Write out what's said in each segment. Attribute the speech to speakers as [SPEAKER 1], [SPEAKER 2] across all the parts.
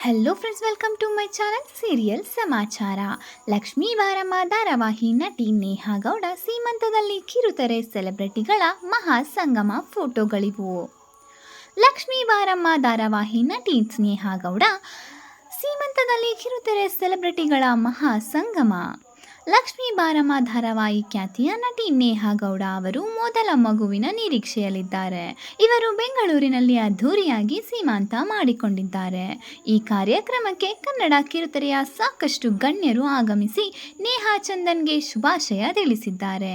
[SPEAKER 1] Hello friends welcome to my channel serial ಸಮಾಚಾರ ಲಕ್ಷ್ಮೀ ವಾರಮ್ಮ ಧಾರಾವಾಹಿ ನಟಿ ನೇಹಾ ಗೌಡ ಸೀಮಂತದಲ್ಲಿ ಕಿರುತೆರೆ ಸೆಲೆಬ್ರಿಟಿಗಳ ಮಹಾ ಸಂಗಮ ಫೋಟೋಗಳಿವು ಲಕ್ಷ್ಮೀ ವಾರಮ್ಮ ಧಾರಾವಾಹಿ ನಟಿ ಸ್ನೇಹಾ ಗೌಡ ಸೀಮಂತದಲ್ಲಿ ಕಿರುತೆರೆ ಸೆಲೆಬ್ರಿಟಿಗಳ ಮಹಾ ಸಂಗಮ. ಲಕ್ಷ್ಮೀ ಬಾರಮ್ಮ ಧಾರಾವಾಹಿ ಖ್ಯಾತಿಯ ನಟಿ ನೇಹಾ ಗೌಡ ಅವರು ಮೊದಲ ಮಗುವಿನ ನಿರೀಕ್ಷೆಯಲ್ಲಿದ್ದಾರೆ. ಇವರು ಬೆಂಗಳೂರಿನಲ್ಲಿ ಅದ್ಧೂರಿಯಾಗಿ ಸೀಮಾಂತ ಮಾಡಿಕೊಂಡಿದ್ದಾರೆ. ಈ ಕಾರ್ಯಕ್ರಮಕ್ಕೆ ಕನ್ನಡ ಕಿರುತೆರೆಯ ಸಾಕಷ್ಟು ಗಣ್ಯರು ಆಗಮಿಸಿ ನೇಹಾ ಚಂದನ್ಗೆ ಶುಭಾಶಯ ತಿಳಿಸಿದ್ದಾರೆ.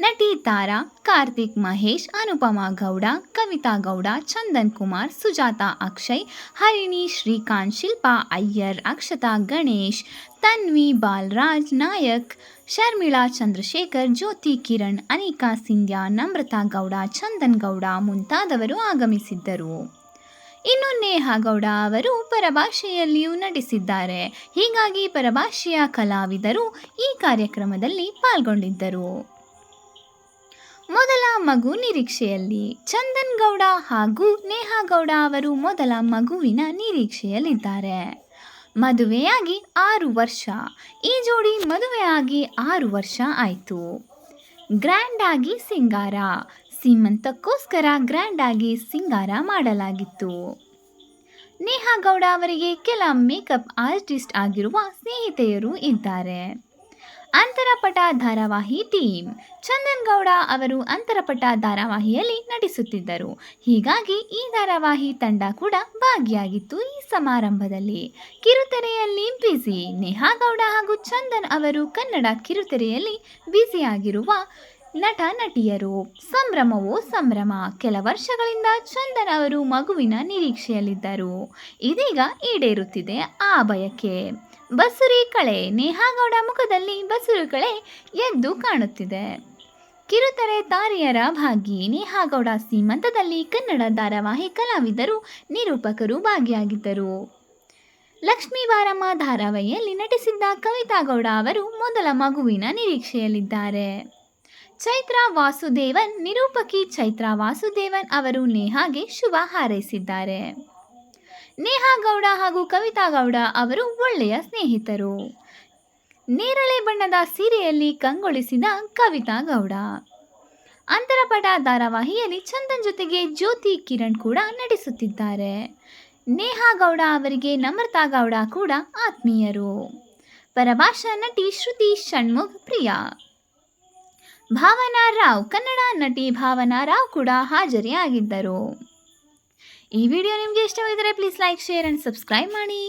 [SPEAKER 1] ನಟಿ ತಾರಾ, ಕಾರ್ತಿಕ್ ಮಹೇಶ್, ಅನುಪಮಾ ಗೌಡ, ಕವಿತಾ ಗೌಡ, ಚಂದನ್ ಕುಮಾರ್, ಸುಜಾತಾ ಅಕ್ಷಯ್, ಹರಿಣಿ ಶ್ರೀಕಾಂತ್, ಶಿಲ್ಪಾ ಅಯ್ಯರ್, ಅಕ್ಷತಾ ಗಣೇಶ್, ತನ್ವಿ ಬಾಲರಾಜ್ ನಾಯಕ್ ಶರ್ಮಿಳಾ ಚಂದ್ರಶೇಖರ್, ಜ್ಯೋತಿ ಕಿರಣ್, ಅನಿಕಾ ಸಿಂಧ್ಯಾ, ನಮ್ರತಾ ಗೌಡ, ಚಂದನ್ ಗೌಡ ಮುಂತಾದವರು ಆಗಮಿಸಿದ್ದರು. ಇನ್ನು ನೇಹಾ ಗೌಡ ಅವರು ಪರಭಾಷೆಯಲ್ಲಿಯೂ ನಟಿಸಿದ್ದಾರೆ. ಹೀಗಾಗಿ ಪರಭಾಷೆಯ ಕಲಾವಿದರು ಈ ಕಾರ್ಯಕ್ರಮದಲ್ಲಿ ಪಾಲ್ಗೊಂಡಿದ್ದರು. ಮೊದಲ ಮಗು ನಿರೀಕ್ಷೆಯಲ್ಲಿ. ಚಂದನ್ ಗೌಡ ಹಾಗೂ ನೇಹಾ ಗೌಡ ಅವರು ಮೊದಲ ಮಗುವಿನ ನಿರೀಕ್ಷೆಯಲ್ಲಿದ್ದಾರೆ. ಮದುವೆಯಾಗಿ ಆರು ವರ್ಷ. ಈ ಜೋಡಿ ಮದುವೆಯಾಗಿ ಆರು ವರ್ಷ ಆಯಿತು. ಗ್ರ್ಯಾಂಡಾಗಿ ಸಿಂಗಾರ. ಸೀಮಂತಕ್ಕೋಸ್ಕರ ಗ್ರ್ಯಾಂಡಾಗಿ ಸಿಂಗಾರ ಮಾಡಲಾಗಿತ್ತು. ನೇಹಾ ಗೌಡ ಅವರಿಗೆ ಕೆಲ ಮೇಕಪ್ ಆರ್ಟಿಸ್ಟ್ ಆಗಿರುವ ಸ್ನೇಹಿತೆಯರು ಇದ್ದಾರೆ. ಅಂತರಪಟ ಧಾರಾವಾಹಿ ಟೀಮ್ ಚಂದನ್ ಗೌಡ ಅವರು ಅಂತರಪಟ ಧಾರಾವಾಹಿಯಲ್ಲಿ ನಟಿಸುತ್ತಿದ್ದರು. ಹೀಗಾಗಿ ಈ ಧಾರಾವಾಹಿ ತಂಡ ಕೂಡ ಭಾಗಿಯಾಗಿತ್ತು ಈ ಸಮಾರಂಭದಲ್ಲಿ. ಕಿರುತೆರೆಯಲ್ಲಿ ಬ್ಯುಸಿ ನೇಹಾ ಗೌಡ ಹಾಗೂ ಚಂದನ್ ಅವರು ಕನ್ನಡ ಕಿರುತೆರೆಯಲ್ಲಿ ಬ್ಯುಸಿಯಾಗಿರುವ ನಟ ನಟಿಯರು. ಸಂಭ್ರಮವೋ ಸಂಭ್ರಮ. ಕೆಲ ವರ್ಷಗಳಿಂದ ಚಂದನ್ ಅವರು ಮಗುವಿನ ನಿರೀಕ್ಷೆಯಲ್ಲಿದ್ದರು. ಇದೀಗ ಈಡೇರುತ್ತಿದೆ ಆ ಬಯಕೆ ಬಸುರಿ ಕಳೆ, ನೇಹಾಗೌಡ ಮುಖದಲ್ಲಿ ಬಸುರು ಕಳೆ ಎದ್ದು ಕಾಣುತ್ತಿದೆ. ಕಿರುತೆರೆ ತಾರೆಯರ ಭಾಗಿ ನೇಹಾಗೌಡ ಸೀಮಂತದಲ್ಲಿ ಕನ್ನಡ ಧಾರಾವಾಹಿ ಕಲಾವಿದರು ನಿರೂಪಕರು ಭಾಗಿಯಾಗಿದ್ದರು. ಲಕ್ಷ್ಮೀ ಬಾರಮ್ಮ ಧಾರಾವಾಹಿಯಲ್ಲಿ ನಟಿಸಿದ್ದ ಕವಿತಾ ಗೌಡ ಅವರು ಮೊದಲ ಮಗುವಿನ ನಿರೀಕ್ಷೆಯಲ್ಲಿದ್ದಾರೆ. ಚೈತ್ರಾ ವಾಸುದೇವನ್, ನಿರೂಪಕಿ ಚೈತ್ರಾ ವಾಸುದೇವನ್ ಅವರು ನೇಹಾಗೆ ಶುಭ ಹಾರೈಸಿದ್ದಾರೆ. ನೇಹಾ ಗೌಡ ಹಾಗೂ ಕವಿತಾ ಗೌಡ ಅವರು ಒಳ್ಳೆಯ ಸ್ನೇಹಿತರು. ನೇರಳೆ ಬಣ್ಣದ ಸೀರೆಯಲ್ಲಿ ಕಂಗೊಳಿಸಿದ ಕವಿತಾ ಗೌಡ. ಅಂತರಪಟ ಧಾರಾವಾಹಿಯಲ್ಲಿ ಚಂದನ್ ಜೊತೆಗೆ ಜ್ಯೋತಿ ಕಿರಣ್ ಕೂಡ ನಟಿಸುತ್ತಿದ್ದಾರೆ. ನೇಹಾ ಗೌಡ ಅವರಿಗೆ ನಮ್ರತಾ ಗೌಡ ಕೂಡ ಆತ್ಮೀಯರು. ಪರಭಾಷಾ ನಟಿ ಶ್ರುತಿ ಷಣ್ಮುಖ್ ಪ್ರಿಯಾ. ಭಾವನಾ ರಾವ್ ಕನ್ನಡ ನಟಿ ಭಾವನಾ ರಾವ್ ಕೂಡ ಹಾಜರಿಯಾಗಿದ್ದರು. ಈ ವಿಡಿಯೋ ನಿಮಗೆ ಇಷ್ಟವಾಗಿದ್ದರೆ please like share and subscribe ಮಾಡಿ.